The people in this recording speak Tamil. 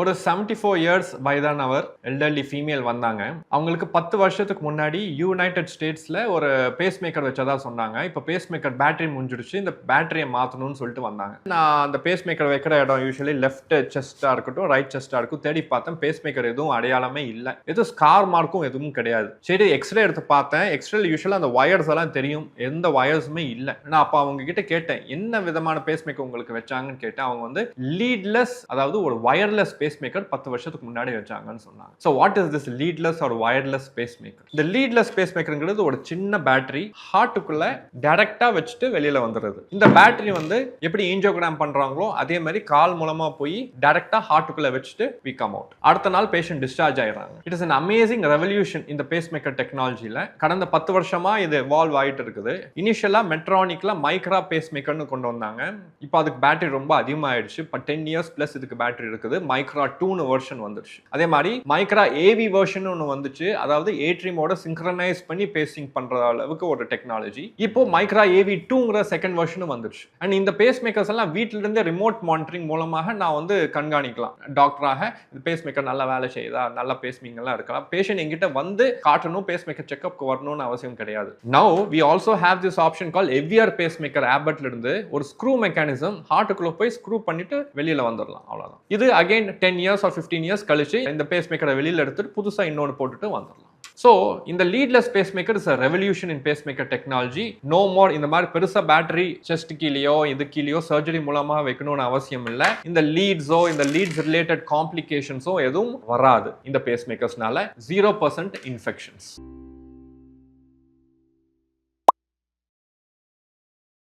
ஒரு 74 ஃபோர் இயர்ஸ் வயதானவர் எல்டர்லி ஃபீமேல் வந்தாங்க. அவங்களுக்கு பத்து வருஷத்துக்கு முன்னாடி யுனைடெட் ஸ்டேட்ஸில் ஒரு பேஸ் மேக்கர் வச்சதா சொன்னாங்க. இப்போ பேஸ் மேக்கர் பேட்டரி முடிஞ்சிடுச்சு. இந்த பேட்டரியை மாற்றணும்னு சொல்லிட்டு வந்தாங்க. நான் அந்த பேஸ் மேக்கர் வைக்கிற இடம் யூஸ்வலி லெஃப்ட் செஸ்ட்டாக இருக்கட்டும் ரைட் செஸ்ட்டாக இருக்கும் தேடி பார்த்தேன். பேஸ் மேக்கர் எதுவும் அடையாளமே இல்லை. எதுவும் ஸ்கார் மார்க்கும் எதுவும் கிடையாது. சரி எக்ஸ்ரே எடுத்து பார்த்தேன். எக்ஸ்ரேல யூஸ்வலாக அந்த ஒயர்ஸ் எல்லாம் தெரியும். எந்த ஒயர்ஸுமே இல்லை. நான் அப்போ அவங்க கிட்ட கேட்டேன் என்ன விதமான பேஸ் மேக்கர் உங்களுக்கு வச்சாங்கன்னு? கேட்டேன். அவங்க வந்து லீட்லெஸ் அதாவது ஒரு ஒயர்லெஸ் பேஸ் மேக்கர் பத்து வருஷத்துக்கு முன்னாடி வச்சாங்கன்னு சொன்னாங்க. So what is this leadless ஒரு வயர்லெஸ் பேஸ் மேக்கர் இந்த லீட்லெஸ் பேஸ் மேக்கருங்கிறது ஒரு சின்ன பேட்டரி ஹார்ட்டுக்குள்ள டைரக்டா வச்சுட்டு வெளியில வந்துடுது இந்த பேட்டரி வந்து எப்படி ஏஞ்சோகிராம் பண்றாங்களோ அதே மாதிரி கால் மூலமா போய் டைரக்டா ஹார்ட்டுக்குள்ள வச்சுட்டு வி கம் அவுட் அடுத்த நாள் பேஷண்ட் டிஸ்சார்ஜ் ஆயிடுறாங்க. It is an amazing revolution இந்த பேஸ் மேக்கர் டெக்னாலஜியில் கடந்த பத்து வருஷமா இது வால்வ் ஆயிட்டு இருக்குது. இனிஷியலா மெட்ரானிக்ல மைக்ரா பேஸ் மேக்கர்னு கொண்டு வந்தாங்க. இப்போ அதுக்கு பேட்டரி ரொம்ப அதிகமாயிடுச்சு. இப்போ டென் இயர்ஸ் பிளஸ் இதுக்கு பேட்டரி இருக்குது. மைக்ரா டூன்னு வெர்ஷன் வந்துருச்சு அதே மாதிரி மைக்ரா ஏவி வெர்ஷன் ஒன்று வந்துச்சு. அதாவது ஏட்ரிமோட சிங்க்ரனைஸ் பண்ணி பேசிங் பண்ற அளவுக்கு ஒரு டெக்னாலஜி இப்போ மைக்ரா ஏவி டூங்கிற செகண்ட் வெர்ஷனும் வந்துருச்சு அண்ட் இந்த பேஸ் மேக்கர்ஸ் எல்லாம் வீட்டில இருந்தே ரிமோட் மானிட்டரிங் மூலமாக நான் வந்து கண்காணிக்கலாம். டாக்டராக இந்த பேஸ் மேக்கர் நல்லா வேலை செய்யுதா? நல்லா பேஸ்மிங் எல்லாம் இருக்கலாம். பேஷண்ட் எங்கிட்ட வந்து காட்டணும் பேஸ் மேக்கர் செக்அப் வரணும்னு அவசியம் கிடையாது. Now we also have this option கால் எவ்வியர் பேஸ் மேக்கர் ஆபட்ல இருந்து ஒரு ஸ்க்ரூ மெக்கானிசம் ஹார்ட்டுக்குள்ள போய் ஸ்க்ரூ பண்ணிட்டு வெளியில வந்துடலாம் அவ்வளவுதான். இது again ten years or fifteen years கழிச்சு இந்த பேஸ் மேக்கரை வெளியில எடுத்துட்டு புதுசாக இன்னொன்று போட்டுட்டு வந்துடலாம். ஸோ இந்த leadless pacemaker is a revolution in pacemaker technology no more இந்த மாதிரி பெருசா பேட்டரி செஸ்ட் கீழேயோ இது கீழேயோ சர்ஜரி மூலமா வைக்கணும்னு அவசியம் இல்லை. இந்த லீட்ஸோ இந்த லீட்ஸ் ரிலேட்டட் காம்ப்ளிகேஷன்ஸோ எதுவும் வராது இந்த பேஸ் மேக்கர்ஸ்னால ஜீரோ பர்சன்ட் இன்ஃபெக்ஷன்ஸ்